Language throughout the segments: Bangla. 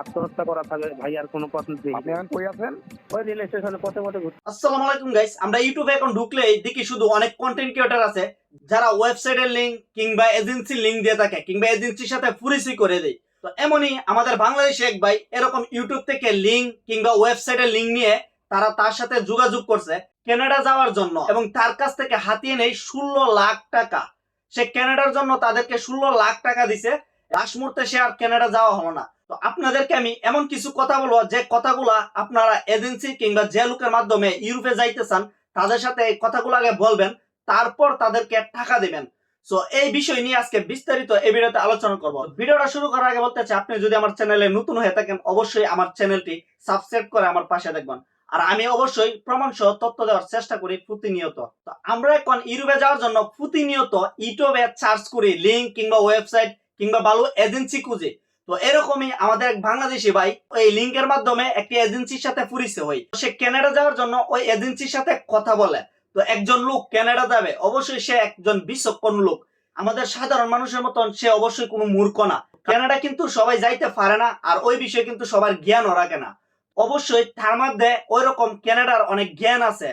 আত্মহত্যা করা থাকে ভাই আর কোনো পথ নেই। আপনি এখন কই আছেন? ওই রেল স্টেশনে পথে পথে ঘুরতে। আসসালামু আলাইকুম গাইস আমরা ইউটিউবে এখন ঢুকলে দেখি শুধু অনেক কন্টেন্ট ক্রিয়েটর আছে। যারা ওয়েবসাইটের লিংক কিংবা এজেন্সির লিংক দিয়ে থাকে কিংবা এজেন্সির সাথে ফুরিসি করে দেয়। তো এমনই আমাদের বাংলাদেশে এক ভাই এরকম ইউটিউব থেকে লিংক কিংবা ওয়েবসাইটের লিংক নিয়ে তারা তার সাথে যোগাযোগ করছে কানাডা যাওয়ার জন্য এবং তার কাছ থেকে হাতিয়ে নেই ষোলো লাখ টাকা। সে কানাডার জন্য তাদেরকে ষোলো লাখ টাকা দিছে। লাস্ট মুহূর্তে সে আর কানাডা যাওয়া হলো না। তো আপনাদেরকে আমি এমন কিছু কথা বলব যে কথাগুলা আপনারা এজেন্সি কিংবা যে লোকের মাধ্যমে ইউরোপে যাইতে চান, তাদের সাথে এই কথাগুলো আগে বলবেন, তারপর তাদেরকে টাকা দিবেন। সো এই বিষয় নিয়ে আজকে বিস্তারিত এই ভিডিওতে আলোচনা করব। ভিডিওটা শুরু করার আগে বলতে চাই, আপনি যদি আমার চ্যানেলে নতুন হয়ে থাকেন, অবশ্যই আমার চ্যানেলটি সাবস্ক্রাইব করে আমার পাশে দেখবেন। আর আমি অবশ্যই প্রমাণ সহ তথ্য দেওয়ার চেষ্টা করি প্রতিনিয়ত। তো আমরা এখন ইউরোপে যাওয়ার জন্য প্রতিনিয়ত ইউটিউবে সার্চ করি লিঙ্ক কিংবা ওয়েবসাইট কিংবা ভালো এজেন্সি খুঁজি। তো এরকমই আমাদের এক বাংলাদেশি ভাই এই লিঙ্কের মাধ্যমে একটি এজেন্সির সাথে পরিচয় হই সে কানাডা যাওয়ার জন্য ওই এজেন্সির সাথে কথা বলে। তো একজন লোক কানাডা যাবে, অবশ্যই সে একজন বিচক্ষণ লোক। আমাদের সাধারণ মানুষের মতন সে অবশ্যই কোনো মূর্খ না। কানাডা কিন্তু সবাই যাইতে পারে না, আর ওই বিষয়ে কিন্তু সবার জ্ঞানও রাখে না। অবশ্যই তার মধ্যে ওই রকম কানাডার অনেক জ্ঞান আছে।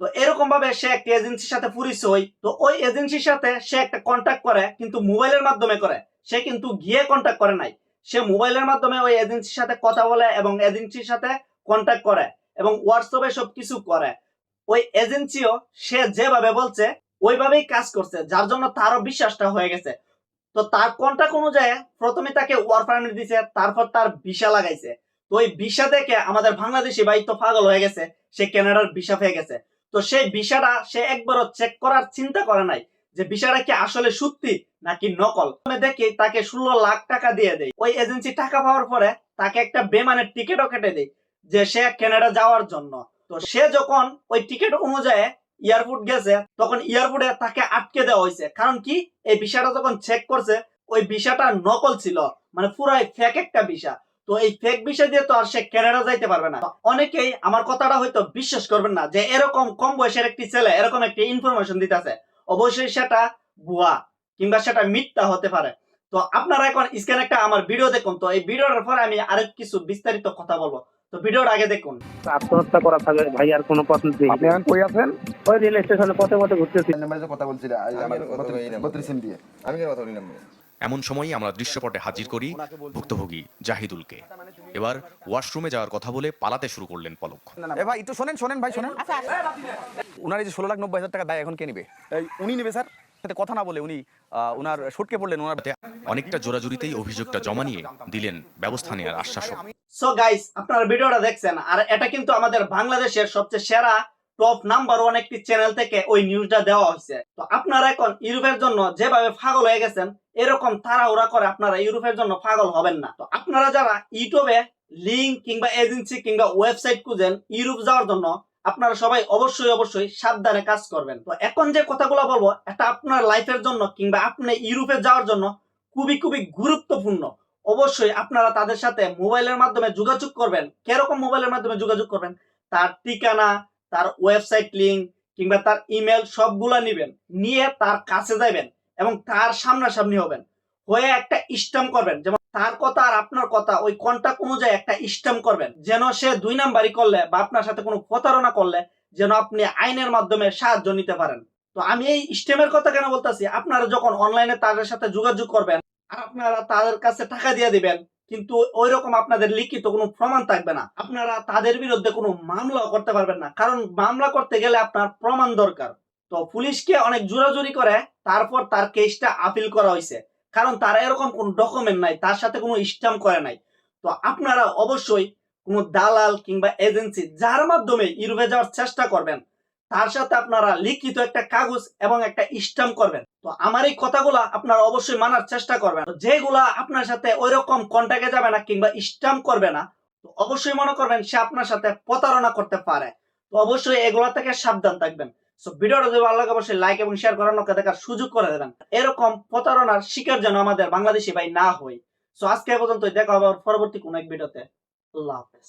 তো এরকম ভাবে সে একটা এজেন্সির সাথে পরিচয় তো ওই এজেন্সির সাথে সে একটা কন্ট্যাক্ট করে, কিন্তু মোবাইলের মাধ্যমে করে। সে কিন্তু গিয়ে কন্ট্যাক্ট করে নাই। সে মোবাইলের মাধ্যমে ওই এজেন্সির সাথে কথা বলে এবং এজেন্সির সাথে কন্ট্যাক্ট করে এবং হোয়াটসঅ্যাপে সবকিছু করে। ওই এজেন্সিও সে যেভাবে বলছে, ওইভাবেই কাজ করছে, যার জন্য তারও বিশ্বাসটা হয়ে গেছে। তো তার কন্ট্যাক্ট অনুযায়ী প্রথমে তাকে ওয়ার পারমিট দিছে, তারপর তার ভিসা লাগাইছে। তো ওই ভিসা দেখে আমাদের বাংলাদেশি ভাই তো পাগল হয়ে গেছে, সে কানাডার ভিসা পেয়ে গেছে। তো সেই ভিসাটা সে একবারও চেক করার চিন্তা করে নাই। যে ভিসাটা কি আসলে সত্যি নাকি নকল? দেখি তাকে ষোলো লাখ টাকা দিয়ে দেয় ওই এজেন্সি টাকা পাওয়ার পরে তাকে একটা বেমানের টিকিটও কেটে দেয় যে সে কানাডা যাওয়ার জন্য। তো সে যখন ওই টিকিট অনুযায়ী এয়ারপোর্ট গেছে, তখন এয়ারপোর্টে তাকে আটকে দেওয়া হয়েছে। কারণ কি? এই ভিসাটা যখন চেক করছে, ওই ভিসাটা নকল ছিল। মানে পুরাই ফেক একটা ভিসা তো এই ফেক বিষয় দিয়ে তো আর সে কানাডা যাইতে পারবে না। অনেকেই আমার কথাটা হয়তো বিশ্বাস করবেন না যে এরকম কম বয়সের একটি ছেলে এরকম একটি ইনফরমেশন দিতেছে। অবশ্যই সেটা ভুয়া কিংবা সেটা মিথ্যা হতে পারে। তো আপনারা এখন স্ক্যান একটা আমার ভিডিও দেখুন। তো এই ভিডিওর পরে আমি আরেক কিছু বিস্তারিত কথা বলব। তো ভিডিওর আগে দেখুন। আত্মহত্যা করা থাকে ভাই আর কোনো পথ নেই। আপনি এখন কই আছেন? ওই রেল স্টেশনে পথে পথে ঘুরতেছি। কথা আমার কথা বলি না? বত্রিশ দিয়ে। আমি কেন কথা বলি না এমন সময়ই আমরা দৃশ্যপটে হাজির করি ভুক্তভোগী জাহিদুলকে। এবার ওয়াশরুমে যাওয়ার কথা বলে পালাতে শুরু করলেন পলক। ভাই একটু শোনেন শোনেন ভাই শোনেন। উনার এই যে ষোলো লাখ নব্বই হাজার টাকা দায় এখন কে নিবে? উনি নেবে স্যার। সাথে কথা না বলে উনি আহ, উনার সটকে পড়লেন ওনার অনেকটা জোরাজুরিতেই অভিযোগটা জমা নিয়ে দিলেন ব্যবস্থা নেওয়ার আশ্বাসও সো গাইস আপনারা ভিডিওটা দেখছেন আর এটা কিন্তু আমাদের বাংলাদেশের সবচেয়ে সেরা টপ নাম্বার ওয়ান একটি চ্যানেল থেকে ওই নিউজটা দেওয়া হয়েছে। তো আপনারা এখন ইউরোপের জন্য যেভাবে পাগল হয়ে গেছেন, এরকম তাড়াহুড়া করে আপনারা ইউরোপের জন্য পাগল হবেন না। তো আপনারা যারা ইউটিউবে লিঙ্ক কিংবা এজেন্সি কিংবা ওয়েবসাইট খুঁজেন, ইউরোপ যাওয়ার জন্য আপনারা সবাই অবশ্যই অবশ্যই সাবধানে কাজ করবেন। তো এখন যে কথাগুলো বলব, এটা আপনার লাইফের জন্য কিংবা আপনি ইউরোপে যাওয়ার জন্য খুবই খুবই গুরুত্বপূর্ণ। অবশ্যই আপনারা তাদের সাথে মোবাইলের মাধ্যমে যোগাযোগ করবেন। কীরকম মোবাইলের মাধ্যমে যোগাযোগ করবেন? তার ঠিকানা তার ওয়েবসাইট লিঙ্ক কিংবা তার ইমেল সবগুলা নিবেন। নিয়ে তার কাছে যাবেন এবং তার সামনাসামনি হবেন। হয়ে একটা স্ট্যাম্প করবেন। যেমন তার কথা আর আপনার কথা, ওই কন্টাক্ট অনুযায়ী একটা স্ট্যাম্প করবেন। যেন সে দুই নাম্বারই করলে বা আপনার সাথে কোনো প্রতারণা করলে যেন আপনি আইনের মাধ্যমে সাহায্য নিতে পারেন। তো আমি এই স্টেমের কথা কেন বলতেছি? আপনারা যখন অনলাইনে তাদের সাথে যোগাযোগ করবেন, আর আপনারা তাদের কাছে টাকা দিয়ে দিবেন কিন্তু ওই রকম আপনাদের লিখিত কোনো প্রমাণ থাকবে না। আপনারা তাদের বিরুদ্ধে কোনো মামলা করতে পারবেন না। কারণ মামলা করতে গেলে আপনার প্রমাণ দরকার। তো পুলিশকে অনেক জোরাজুরি করে, তারপর তার কেসটা আপিল করা হয়েছে কারণ তার এরকম কোনো ডকুমেন্ট নাই, তার সাথে কোনো স্ট্যাম্প করে নাই। তো আপনারা অবশ্যই কোনো দালাল কিংবা এজেন্সি যার মাধ্যমে ইউরোপে যাওয়ার চেষ্টা করবেন তার সাথে আপনারা লিখিত একটা কাগজ এবং একটা স্ট্যাম্প করবেন। তো আমার এই কথাগুলা আপনারা অবশ্যই মানার চেষ্টা করবেন। যেগুলা আপনার সাথে ওই রকম কন্ট্যাক্টে যাবে না কিংবা স্ট্যাম্প করবে না, তো অবশ্যই মনে করবেন সে আপনার সাথে প্রতারণা করতে পারে। তো অবশ্যই এগুলা থেকে সাবধান থাকবেন। সো ভিডিওটা যদি ভালো লাগে, অবশ্যই লাইক এবং শেয়ার করার লোকে দেখার সুযোগ করে দেবেন। এরকম প্রতারণার শিকার যেন আমাদের বাংলাদেশি ভাই না হয়। সো আজকে পর্যন্ত দেখা হবে পরবর্তী কোনো এক ভিডিওতে। আল্লাহ হাফেজ।